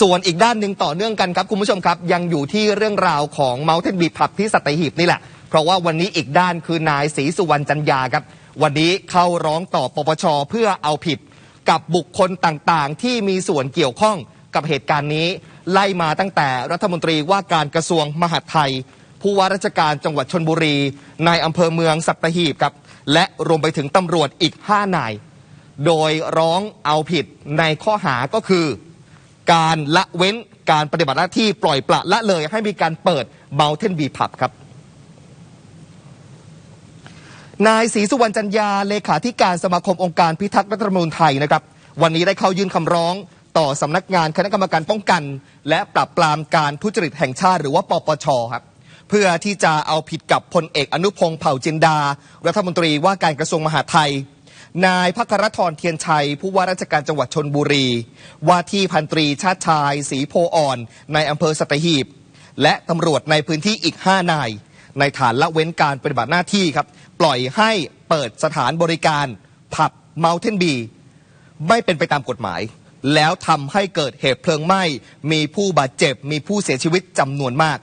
ส่วนอีกด้านหนึ่งต่อเนื่องกันครับคุณผู้ชมครับ ยังอยู่ที่เรื่องราวของเมาเทนบีผับที่สัตหีบนี่แหละ เพราะว่าวันนี้อีกด้านคือนายศรีสุวรรณจันยาครับ วันนี้เข้าร้องต่อปปชเพื่อเอาผิด กับบุคคลต่างๆ ที่มีส่วนเกี่ยวข้องกับเหตุการณ์นี้ ไล่มาตั้งแต่รัฐมนตรีว่าการกระทรวงมหาดไทย ผู้ว่าราชการจังหวัดชนบุรีนายอำเภอเมืองสัตหีบครับและรวมไปถึงตำรวจอีก5นายโดยร้องเอาผิดในข้อหาก็คือ การละเว้นการปฏิบัติหน้าที่ปล่อยปละละเลยให้มีการเปิดเมาเทนบีผับครับ นายศรีสุวรรณจันยาเลขาธิการสมาคมองค์การพิทักษ์รัฐธรรมนูญไทยนะครับ วันนี้ได้เข้ายื่นคำร้องต่อสำนักงานคณะกรรมการป้องกัน และปราบปรามการทุจริตแห่งชาติหรือว่าปปชครับเพื่อที่จะเอาผิดกับพลเอกอนุพงศ์เผ่าจินดา รัฐมนตรีว่าการกระทรวงมหาดไทย นายพัครทรเทียนชัย ผู้ว่าราชการจังหวัดชนบุรี ว่าที่พันตรีชาติชายศรีโพอ่อน ในอำเภอสัตหีบ และตำรวจในพื้นที่อีก 5 นาย ในฐานละเว้นการปฏิบัติหน้าที่ครับ ปล่อยให้เปิดสถานบริการ ผับเมาเทนบี ไม่เป็นไปตามกฎหมาย แล้วทำให้เกิดเหตุเพลิงไหม้มีผู้บาดเจ็บมีผู้เสียชีวิตจำนวนมาก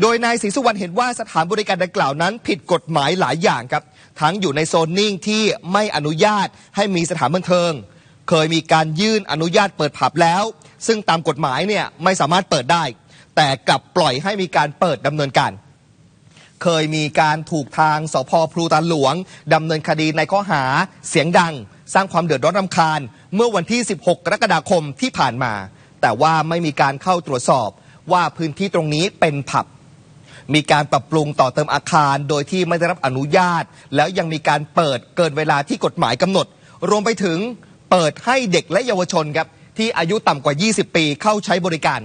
โดยนายศรีสุวรรณเห็นว่าสถานบริการดังกล่าวนั้น ผิดกฎหมายหลายอย่างครับ ทั้งอยู่ในโซนนิ่งที่ไม่อนุญาตให้มีสถานบันเทิง เคยมีการยื่นอนุญาตเปิดผับแล้ว ซึ่งตามกฎหมายเนี่ยไม่สามารถเปิดได้ แต่กลับปล่อยให้มีการเปิดดำเนินการ เคยมีการถูกทางสพพลูตาหลวงดำเนินคดีในข้อหาเสียงดัง สร้างความเดือดร้อนรำคาญ เมื่อวันที่ 16 กรกฎาคมที่ผ่านมา แต่ว่าไม่มีการเข้าตรวจสอบว่าพื้นที่ตรงนี้เป็นผับ มีการปรับปรุงต่อเติมอาคาร โดยที่ไม่ได้รับอนุญาต แล้วยังมีการเปิดเกินเวลาที่กฎหมายกำหนด รวมไปถึงเปิดให้เด็กและเยาวชนครับที่อายุต่ำกว่า 20 ปีเข้าใช้บริการ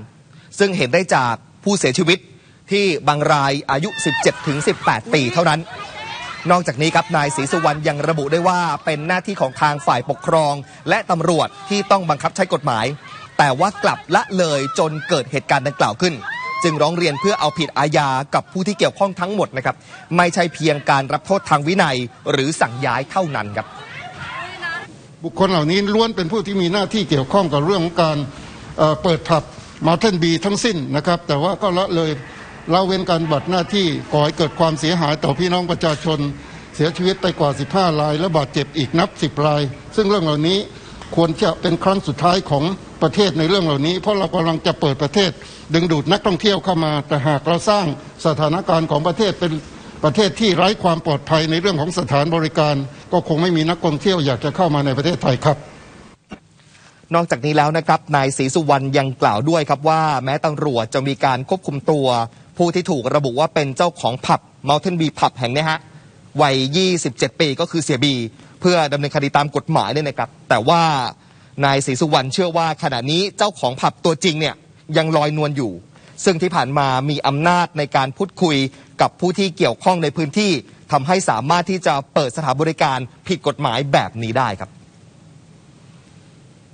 ซึ่งเห็นได้จากผู้เสียชีวิตที่บางรายอายุ 17-18 ปีเท่านั้น นอกจากนี้ครับนายศรีสุวรรณยังระบุได้ว่าเป็นหน้าที่ของทางฝ่ายปกครอง และตำรวจที่ต้องบังคับใช้กฎหมาย แต่ว่ากลับละเลยจนเกิดเหตุการณ์ดังกล่าวขึ้น จึงร้องเรียนเพื่อเอาผิดอาญากับผู้ที่เกี่ยวข้องทั้งหมดนะครับ ไม่ใช่เพียงการรับโทษทางวินัยหรือสั่งย้ายเท่านั้นครับ บุคคลเหล่านี้ล้วนเป็นผู้ที่มีหน้าที่เกี่ยวข้องกับเรื่องของการเเปิดผับมาเทนบีทั้งสิ้นนะครับ แต่ว่าก็ละเลยละเว้นการบัตรหน้าที่ก่อให้เกิดความเสียหายต่อพี่น้องประชาชน เสียชีวิตไปกว่า 15 ราย และบาดเจ็บอีกนับ 10 ราย ซึ่งเรื่องเหล่านี้ ควรจะเป็นครั้งสุดท้ายของประเทศในเรื่องเหล่านี้ เพราะเรากำลังจะเปิดประเทศ ดึงดูดนักท่องเที่ยวเข้ามา แต่หากเราสร้างสถานการณ์ของประเทศเป็นประเทศที่ไร้ความปลอดภัยในเรื่องของสถานบริการ ก็คงไม่มีนักท่องเที่ยวอยากจะเข้ามาในประเทศไทยครับนอกจากนี้แล้วนะครับนายศรีสุวรรณยังกล่าวด้วยครับว่า แม้ตำรวจจะมีการควบคุมตัว ผู้ที่ถูกระบุว่าเป็นเจ้าของผับ Mountain Bee ผับแห่งนี้ฮะ วัย 27 ปีก็คือเสียบี เพื่อดำเนินคดีตามกฎหมายเนี่ยนะครับ แต่ว่านายศรีสุวรรณเชื่อว่าขณะนี้เจ้าของผับตัวจริงเนี่ยยังลอยนวลอยู่ ซึ่งที่ผ่านมามีอำนาจในการพูดคุยกับผู้ที่เกี่ยวข้องในพื้นที่ทำให้สามารถที่จะเปิดสถานบริการผิดกฎหมายแบบนี้ได้ครับ